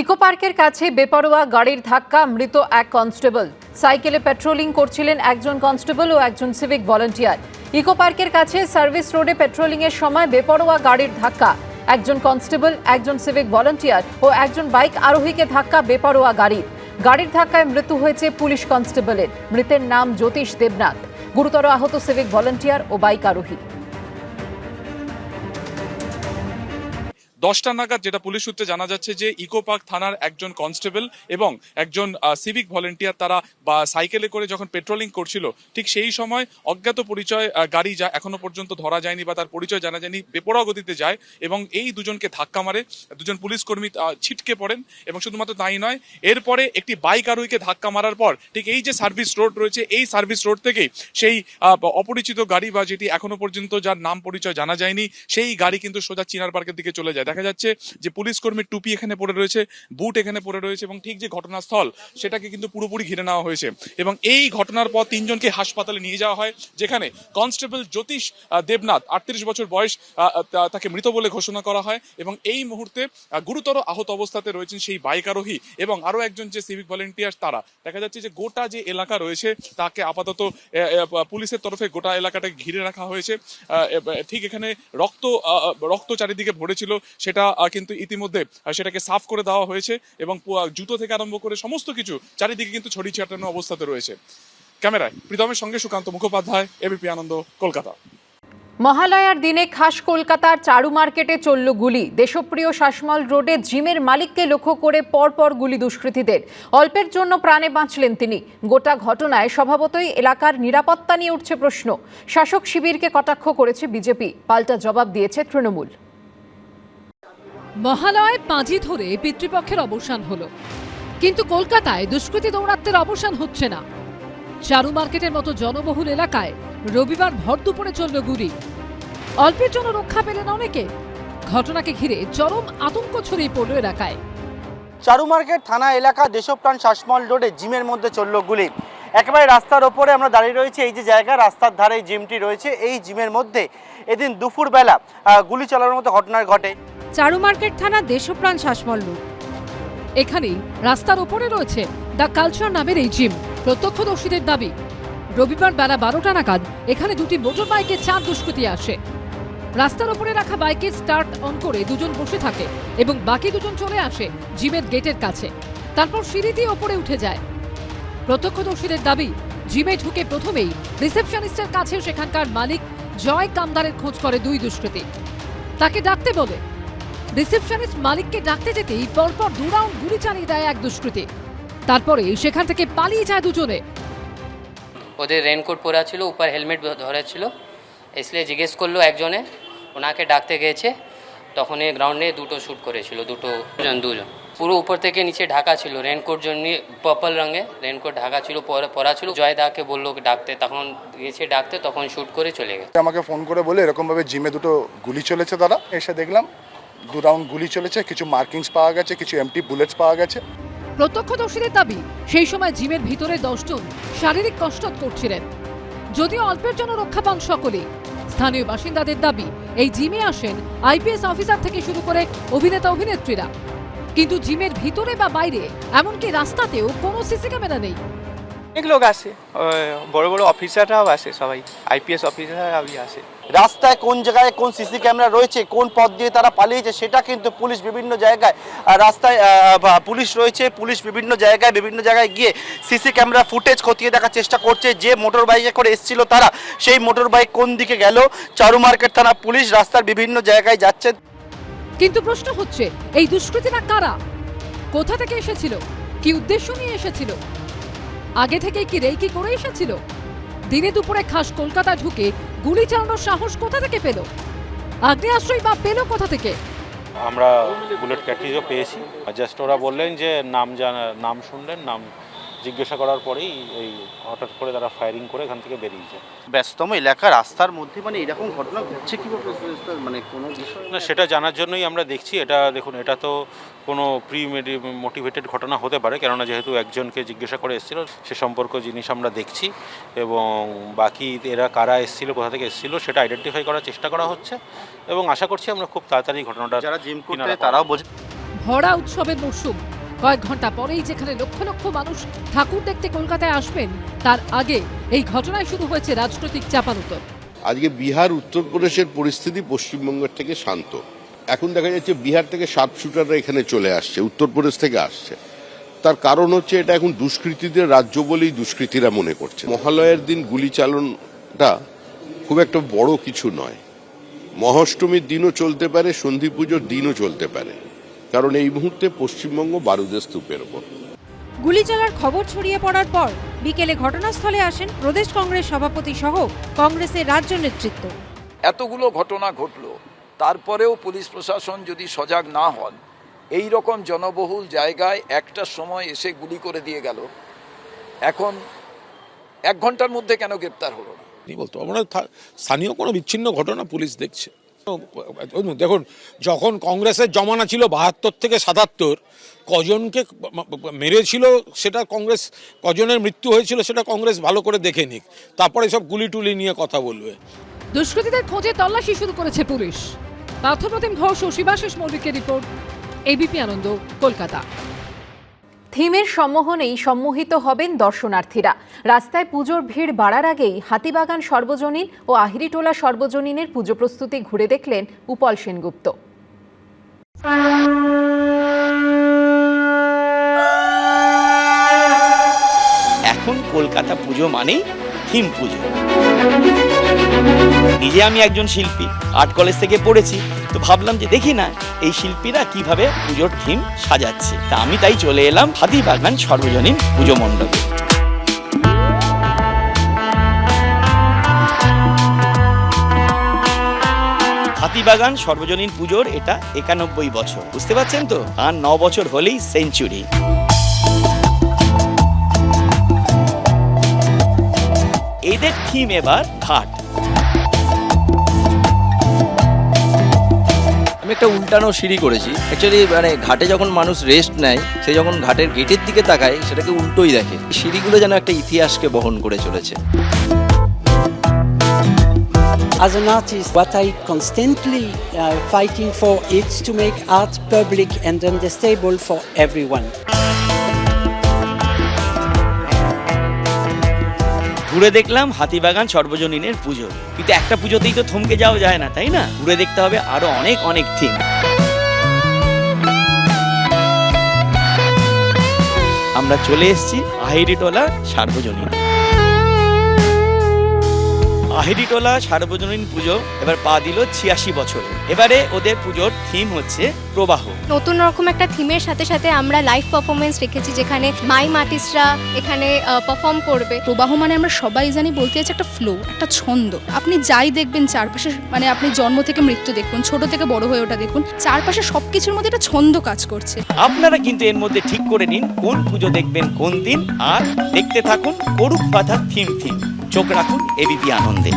Eco পার্কের কাছে বেপরোয়া গাড়ির ধাক্কা, মৃত এক কনস্টেবল। সাইকেলে পেট্রোলিং করছিলেন একজন কনস্টেবল ও একজন সিভিক ভলান্টিয়ার ইকো পার্কের কাছে সার্ভিস রোডে পেট্রোলিংয়ের সময় বেপরোয়া গাড়ির ধাক্কা। একজন কনস্টেবল, একজন সিভিক ভলান্টিয়ার ও একজন বাইক আরোহীকে ধাক্কা বেপরোয়া গাড়ির গাড়ির ধাক্কায় মৃত্যু হয়েছে পুলিশ কনস্টেবলের। মৃতের নাম জ্যোতিষ দেবনাথ। গুরুতর আহত সিভিক ভলান্টিয়ার ও বাইক আরোহী। দশটা নাগাদ যেটা পুলিশ সূত্রে জানা যাচ্ছে যে ইকো পার্ক থানার একজন কনস্টেবল এবং একজন সিভিক ভলেন্টিয়ার তারা, বা সাইকেলে করে যখন পেট্রোলিং করছিল, ঠিক সেই সময় অজ্ঞাত পরিচয় গাড়ি যা এখনও পর্যন্ত ধরা যায়নি বা তার পরিচয় জানা যায়নি, বেপরোয়া গতিতে যায় এবং এই দুজনকে ধাক্কা মারে। দুজন পুলিশ কর্মী ছিটকে পড়েন এবং শুধুমাত্র তাই নয়, এরপরে একটি বাইক আরোহীকে ধাক্কা মারার পর, ঠিক এই যে সার্ভিস রোড রয়েছে, এই সার্ভিস রোড থেকেই সেই অপরিচিত গাড়ি বা যেটি এখনও পর্যন্ত যার নাম পরিচয় জানা যায়নি, সেই গাড়ি কিন্তু সোজা চিনার পার্কের দিকে চলে যায়। দেখা যাচ্ছে যে পুলিশ কর্মীর টুপি এখানে পড়ে রয়েছে, বুট এখানে পড়ে রয়েছে এবং ঠিক যে ঘটনাস্থল সেটাকে কিন্তু পুরোপুরি ঘিরে নেওয়া হয়েছে এবং এই ঘটনার পর তিনজনকে হাসপাতালে নিয়ে যাওয়া হয়, যেখানে কনস্টেবল জ্যোতিষ দেবনাথ, আটত্রিশ বছর বয়স তাকে মৃত বলে ঘোষণা করা হয় এবং এই মুহূর্তে গুরুতর আহত অবস্থাতে রয়েছেন সেই বাইক আরোহী এবং আরও একজন যে সিভিক ভলেন্টিয়ার তারা। দেখা যাচ্ছে যে গোটা যে এলাকা রয়েছে, তাকে আপাতত পুলিশের তরফে গোটা এলাকাটাকে ঘিরে রাখা হয়েছে। ঠিক এখানে রক্ত রক্ত চারিদিকে ভরেছিল সেটা কিন্তু ইতিমধ্যে সেটাকে সাফ করে দেওয়া হয়েছে এবং জুতো থেকে আরম্ভ করে সমস্ত কিছু চারিদিকে কিন্তু ছড়িয়ে ছিটানো অবস্থাতে রয়েছে। ক্যামেরায় প্রীতমের সঙ্গে সুকান্ত মুখোপাধ্যায়, এবিপি আনন্দ, কলকাতা। মহালয়ার দিনে খাস কলকাতার চারু মার্কেটে চলল গুলি। দেশপ্রিয় শাসমল রোডে জিমের মালিককে লক্ষ্য করে পরপর গুলি দুষ্কৃতীদের। অল্পের জন্য প্রাণে বাঁচলেন তিনি। গোটা ঘটনায় স্বভাবতই এলাকার নিরাপত্তা নিয়ে উঠছে প্রশ্ন। শাসক শিবিরকে কটাক্ষ করেছে বিজেপি। পাল্টা জবাব দিয়েছে তৃণমূল। মহালয় পাঁজি ধরে পিতৃপক্ষের অবসান হলো। কিন্তু কলকাতায় দুষ্কৃতী দৌরাত্মের অবসান হচ্ছে না। চারু মার্কেটের মতো জনবহুল এলাকায় রবিবার ভর দুপুরে চলল গুলি। অল্পের জন্য রক্ষা পেলেন অনেকে। ঘটনাকে ঘিরে চরম আতঙ্ক ছড়িয়ে পড়ল এলাকায়। চারু মার্কেট থানা এলাকা দেশপ্রাণ শাসমল রোডে জিমের মধ্যে চলল গুলি। একেবারে রাস্তার ওপরে আমরা দাঁড়িয়ে রয়েছি, এই যে জায়গা, রাস্তার ধারে জিমটি রয়েছে। এই জিমের মধ্যে এদিন দুপুরবেলা গুলি চালানোর মতো ঘটনা ঘটে। চারু মার্কেট থানা দেশপ্রাণ শ্বাসমল এখানেই রাস্তার ওপরে রয়েছে দ্য কালচার নামের এই জিম। প্রত্যক্ষদর্শীদের দাবি, রবিবার বেলা বারোটা নাগাদ এখানে দুটি মোটর বাইকে চার দুষ্কৃতী আসে। রাস্তার ওপরে রাখা বাইকে স্টার্ট অন করে দুজন বসে থাকে এবং বাকি দুজন চলে আসে জিমের গেটের কাছে। তারপর সিঁড়ি ওপরে উঠে যায়। প্রত্যক্ষদর্শীদের দাবি, জিমে ঢুকে প্রথমেই রিসেপশনিস্টের কাছে সেখানকার মালিক জয় কামদারের খোঁজ করে দুই দুষ্কৃতী। তাকে ডাকতে বলে রিসেপশনিস্ট মালিককে ডাকতে যেতেই পরপর দু রাউন্ড গুলি চালিয়ে দেয় এক দুষ্কৃতী তারপরে সেখান থেকে পালিয়ে যায় দুজনে ওদের রেনকোট পরা ছিল উপর হেলমেট ধরা ছিল इसलिए জিজ্ঞেস করলো একজনে ওনাকে ডাকতে গেছে তখন এই গ্রাউন্ডে দুটো শ্যুট করেছিল দুটো দুজন দুজন পুরো উপর থেকে নিচে ঢাকা ছিল রেনকোট জন্য পার্পল রঙে রেনকোট ঢাকা ছিল পরা- পরা ছিল জয় দাকে বললো ডাকতে তখন গেছে ডাকতে তখন শ্যুট করে চলে গেছে আমাকে ফোন করে বলে এরকমভাবে জিমে দুটো গুলি চলেছে তারা এসে দেখলাম দু রাউন্ড গুলি চলেছে, কিছু মার্কিংস পাওয়া গেছে, কিছু এমটি বুলেটস পাওয়া গেছে। প্রত্যক্ষদর্শীদের দাবি, সেই সময় জিমের ভিতরে দশজন শারীরিক কসরত করছিলেন। যদিও অল্পের জন্য রক্ষা পান সকলেই। স্থানীয় বাসিন্দাদের দাবি, এই জিমে আসেন আইপিএস অফিসার থেকে শুরু করে অভিনেতা অভিনেত্রীরা। কিন্তু জিমের ভিতরে বা বাইরে, এমনকি রাস্তাতেও কোনো সিসি ক্যামেরা নেই। অনেক লোক আসে। বড় বড় অফিসাররাও আসে সবাই আইপিএস অফিসাররাও আসে। রাস্তায় কোন জায়গায় কোন সিসি ক্যামেরা রয়েছে কোন পথ দিয়ে তারা পালিয়েছে সেটা কিন্তু পুলিশ বিভিন্ন জায়গায় রাস্তায় পুলিশ রয়েছে পুলিশ বিভিন্ন জায়গায় বিভিন্ন জায়গায় গিয়ে সিসি ক্যামেরা ফুটেজ খতিয়ে দেখার চেষ্টা করছে যে মোটর বাইকে করে এসেছিল তারা সেই মোটর বাইক কোন দিকে গেল? চারু মার্কেট থানা পুলিশ রাস্তার বিভিন্ন জায়গায় যাচ্ছে। কিন্তু প্রশ্ন হচ্ছে এই দুষ্কৃতীরা কারা? কোথা থেকে এসেছিল? কি উদ্দেশ্য নিয়ে এসেছিল? আগে থেকে কি রেইকি করে এসেছিল? দিনে দুপুরে খাস কলকাতা ঢুকে গুলি চালানোর সাহস কোথা থেকে পেল? আশ্রয় বা পেল কোথা থেকে? আমরা বুলেট ক্যাটিজও পেয়েছি। জাস্ট ওরা বললেন যে নাম জানা নাম শুনলেন, নাম জিজ্ঞাসা করার পরেই এই হঠাৎ করে তারা ফায়ারিং করে এখান থেকে বেরিয়ে যায়। ব্যস্তম এলাকা রাস্তার মধ্যে মানে এরকম ঘটনা ঘটছে কীভাবে? মানে কোনো বিষয় না সেটা জানার জন্যই আমরা দেখছি। এটা দেখুন এটা তো কোনো প্রি মোটিভেটেড ঘটনা হতে পারে কেননা যেহেতু একজনকে জিজ্ঞাসা করে এসেছিল সে সম্পর্ক জিনিস আমরা দেখছি এবং বাকি এরা কারা এসেছিল কোথা থেকে এসেছিল সেটা আইডেন্টিফাই করার চেষ্টা করা হচ্ছে এবং আশা করছি আমরা খুব তাড়াতাড়ি ঘটনাটা যারা জিম করতে কিনারা তারাও বোঝে ভরা উৎসবের মরশুম। কয়েক ঘণ্টা পরেই যেখানে লক্ষ লক্ষ মানুষ ঠাকুর দেখতে কলকাতায় আসবেন, তার আগে এই ঘটনায় শুরু হয়েছে রাজনৈতিক চাপানুতর। আজকে বিহার উত্তরপ্রদেশের পরিস্থিতি পশ্চিমবঙ্গের থেকে শান্ত। এখন দেখা যাচ্ছে বিহার থেকে শুটাররা এখানে চলে আসছে উত্তরপ্রদেশ থেকে আসছে। তার কারণ হচ্ছে এটা এখন দুষ্কৃতীদের রাজ্য বলেই দুষ্কৃতীরা মনে করছে। মহালয়ের দিন গুলি চালনটা খুব একটা বড় কিছু নয়। মহাষ্টমীর দিনও চলতে পারে সন্ধি পুজোর দিনও চলতে পারে। কারণ এই মুহূর্তে পশ্চিমবঙ্গ বারুদের স্তূপের ওপর। গুলি চলার খবর ছড়িয়ে পড়ার পর বিকেলে ঘটনাস্থলে আসেন প্রদেশ কংগ্রেস সভাপতি সহ কংগ্রেসের রাজ্য নেতৃত্ব। এতগুলো ঘটনা ঘটলো তারপরেও পুলিশ প্রশাসন যদি সজাগ না হন এই রকম জনবহুল জায়গায় একটা সময় এসে গুলি করে দিয়ে গেল। এখন এক ঘণ্টার মধ্যে কেন গ্রেপ্তার হলো না? বলতো? আমরা স্থানীয় কোনো বিচ্ছিন্ন ঘটনা পুলিশ দেখছে। দেখুন যখন কংগ্রেসের জমানা ছিল বাহাত্তর থেকে সাতাত্তর, কজনকে মেরেছিল সেটা কংগ্রেস, কজনের মৃত্যু হয়েছিল সেটা কংগ্রেস ভালো করে দেখে নিক। তারপরে সব গুলি টুলি নিয়ে কথা বলবে। দুষ্কৃতীদের খোঁজে তল্লাশি শুরু করেছে পুলিশ। পার্থপ্রতিম ঘোষ ও শিবাশিস মল্লিকের রিপোর্ট, এবিপি আনন্দ, কলকাতা। থিমের সম্মোহনেই সম্মোহিত হবেন দর্শনার্থীরা। রাস্তায় পুজোর ভিড় বাড়ার আগেই হাতিবাগান সর্বজনীন ও আহিরিটোলা সর্বজনীনের পুজো প্রস্তুতি ঘুরে দেখলেন উপল সেনগুপ্ত। এখন কলকাতা পুজো মানেই থিম পুজো। নিজে আমি একজন শিল্পী, আর্ট কলেজ থেকে পড়েছি, তো ভাবলাম যে দেখি না, এই শিল্পীরা কীভাবে পুজোর থিম সাজাচ্ছে। তা আমি তাই চলে এলাম হাতিবাগান সর্বজনীন পুজো মণ্ডপে। হাতিবাগান সর্বজনীন পুজোর এটা একানব্বই বছর, বুঝতে পারছেন তো? আর ন বছর হলেই সেঞ্চুরি এদের থিম এবার ঘাট। আমি একটা উল্টানো সিঁড়ি করেছি। অ্যাকচুয়ালি মানে ঘাটে যখন মানুষ রেস্ট নেয় সে যখন ঘাটের গেটের দিকে তাকায় সেটাকে উল্টোই দেখে। সিঁড়িগুলো যেন একটা ইতিহাসকে বহন করে চলেছে। As an artist, what I constantly uh, fighting for is to make art public and understandable for everyone. ঘুরে দেখলাম হাতিবাগান সর্বজনীনের পুজো। কিন্তু একটা পুজোতেই তো থমকে যাওয়া যায় না, তাই না? ঘুরে দেখতে হবে আরও অনেক অনেক থিম। আমরা চলে এসেছি আহিরিটোলা সার্বজনীন। আহিরিটোলা সার্বজনীন পুজো এবার পা দিল ছিয়াশি বছরে। এবারে ওদের পুজোর থিম হচ্ছে প্রবাহ। নতুন রকম একটা থিমের সাথে সাথে আমরা লাইভ পারফরমেন্স রেখেছি যেখানে মাইম আর্টিস্টরা এখানে পারফর্ম করবে। প্রবাহ মানে আমরা সবাই জানি বলতে চাইছি একটা ফ্লো একটা ছন্দ। আপনি যাই দেখবেন চারপাশে মানে আপনি জন্ম থেকে মৃত্যু দেখুন ছোট থেকে বড় হয়ে ওঠা দেখুন চারপাশে সবকিছুর মধ্যে একটা ছন্দ কাজ করছে। আপনারা কিন্তু এর মধ্যে ঠিক করে নিন কোন পুজো দেখবেন কোন দিন আর দেখতে থাকুন করুক পাথার থিম থিম চোখ রাখুন এবিপি আনন্দে।